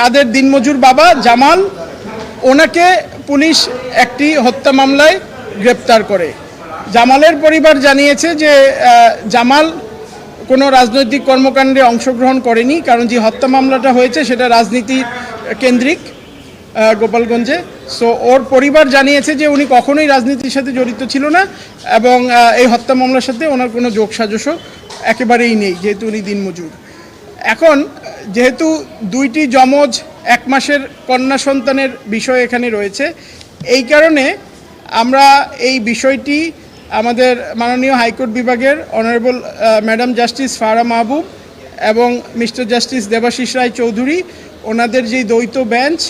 তাদের দিনমজুর বাবা জামাল, ওনাকে পুলিশ একটি হত্যা মামলায় গ্রেপ্তার করে। জামালের পরিবার জানিয়েছে যে জামাল কোনো রাজনৈতিক কর্মকাণ্ডে অংশগ্রহণ করেনি, কারণ যে হত্যা মামলাটা হয়েছে সেটা রাজনীতি কেন্দ্রিক গোপালগঞ্জে। সো ওর পরিবার জানিয়েছে যে উনি কখনোই রাজনীতির সাথে জড়িত ছিল না এবং এই হত্যা মামলার সাথে ওনার কোনো যোগ সাজসও একেবারেই নেই, যেহেতু উনি দিনমজুর। এখন যেহেতু দুইটি যমজ, এক মাসের কন্যা সন্তানের বিষয় এখানে রয়েছে, এই কারণে আমরা এই বিষয়টি আমাদের মাননীয় হাইকোর্ট বিভাগের honourable madam justice Farah Mahbub এবং মিস্টার জাস্টিস দেবাশিস রায় চৌধুরী, ওনাদের যে দ্বৈত বেঞ্চ,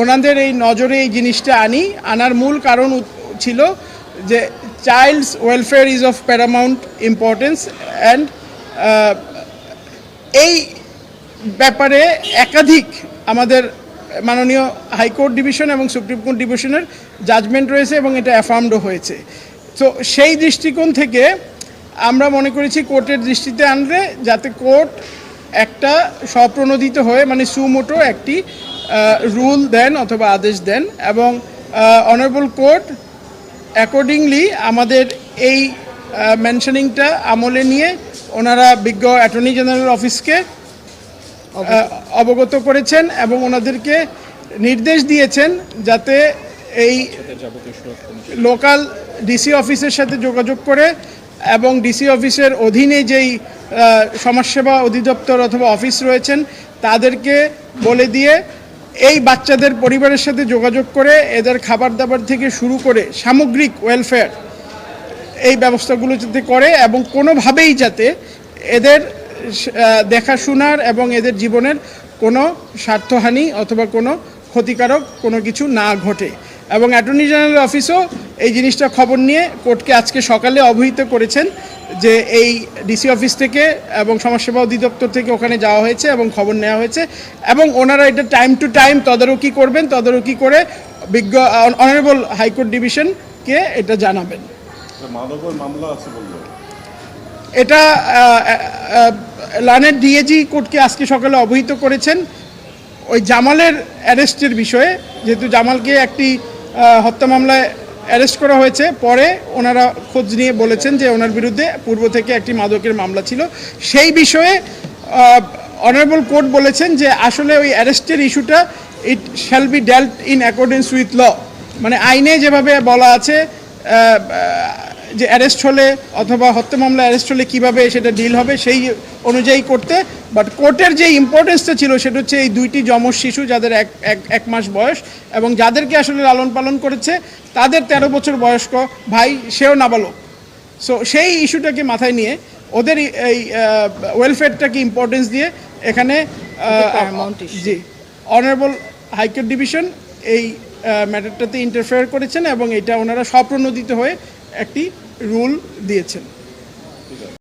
ওনাদের এই নজরে এই জিনিসটা আনি। আনার মূল কারণ ছিল যে child's welfare is of paramount importance and এই ব্যাপারে একাধিক আমাদের মাননীয় হাইকোর্ট ডিভিশন এবং সুপ্রিম কোর্ট ডিভিশনের জাজমেন্ট রয়েছে এবং এটা অ্যাফার্মডও হয়েছে। তো সেই দৃষ্টিকোণ থেকে আমরা মনে করেছি কোর্টের দৃষ্টিতে আনলে যাতে কোর্ট একটা স্বপ্রণোদিত হয়ে মানে সুমোটো একটি রুল দেন অথবা আদেশ দেন এবং অনারেবল কোর্ট অ্যাকর্ডিংলি আমাদের এই মেনশনিংটা আমলে নিয়ে ওনারা বিজ্ঞ অ্যাটর্নি জেনারেল অফিসকে অবগত করেছেন এবং ওনাদেরকে নির্দেশ দিয়েছেন যাতে এই লোকাল ডিসি অফিসের সাথে যোগাযোগ করে এবং ডিসি অফিসের অধীনে যেই সমাজসেবা অধিদপ্তর অথবা অফিস রয়েছেন, তাদেরকে বলে দিয়ে এই বাচ্চাদের পরিবারের সাথে যোগাযোগ করে এদের খাবার দাবার থেকে শুরু করে সামগ্রিক ওয়েলফেয়ার এই ব্যবস্থাগুলো যাতে করে এবং কোনোভাবেই যাতে এদের দেখাশোনার এবং এদের জীবনের কোনো স্বার্থহানি অথবা কোনো ক্ষতিকারক কোনো কিছু না ঘটে। এবং অ্যাটর্নি জেনারেল অফিসও এই জিনিসটা খবর নিয়ে কোর্টকে আজকে সকালে অবহিত করেছেন যে এই ডিসি অফিস থেকে এবং সমাজসেবা অধিদপ্তর থেকে ওখানে যাওয়া হয়েছে এবং খবর নেওয়া হয়েছে। এবং ওনারা এটা টাইম টু টাইম তদারকি করবেন, তদারকি করে বিজ্ঞ অনারেবল হাইকোর্ট ডিভিশনকে এটা জানাবেন। মামলা আছে এটা লানের ডিএজি কোর্টকে আজকে সকালে অবহিত করেছেন ওই জামালের অ্যারেস্টের বিষয়ে। যেহেতু জামালকে একটি হত্যা মামলায় অ্যারেস্ট করা হয়েছে, পরে ওনারা খোঁজ নিয়ে বলেছেন যে ওনার বিরুদ্ধে পূর্ব থেকে একটি মাদকের মামলা ছিল। সেই বিষয়ে অনারেবল কোর্ট বলেছেন যে আসলে ওই অ্যারেস্টের ইস্যুটা, it shall be dealt in accordance with law. মানে আইনে যেভাবে বলা আছে যে অ্যারেস্ট হলে অথবা হত্যা মামলা অ্যারেস্ট হলে কীভাবে সেটা ডিল হবে সেই অনুযায়ী করতে বাট কোর্টের যে ইম্পর্টেন্সটা ছিল সেটা হচ্ছে এই দুইটি যমজ শিশু যাদের এক এক এক মাস বয়স এবং যাদেরকে আসলে লালন পালন করেছে তাদের তেরো বছর বয়স্ক ভাই সেও নাবালক। সো সেই ইস্যুটাকে মাথায় নিয়ে ওদের এই- এই ওয়েলফেয়ারটাকে ইম্পর্টেন্স দিয়ে এখানে জি অনারেবল হাইকোর্ট ডিভিশন এই ম্যাটারটাতে ইন্টারফেয়ার করেছেন এবং এটা ওনারা স্বপ্রণোদিত হয়ে একটি রুল দিয়েছেন।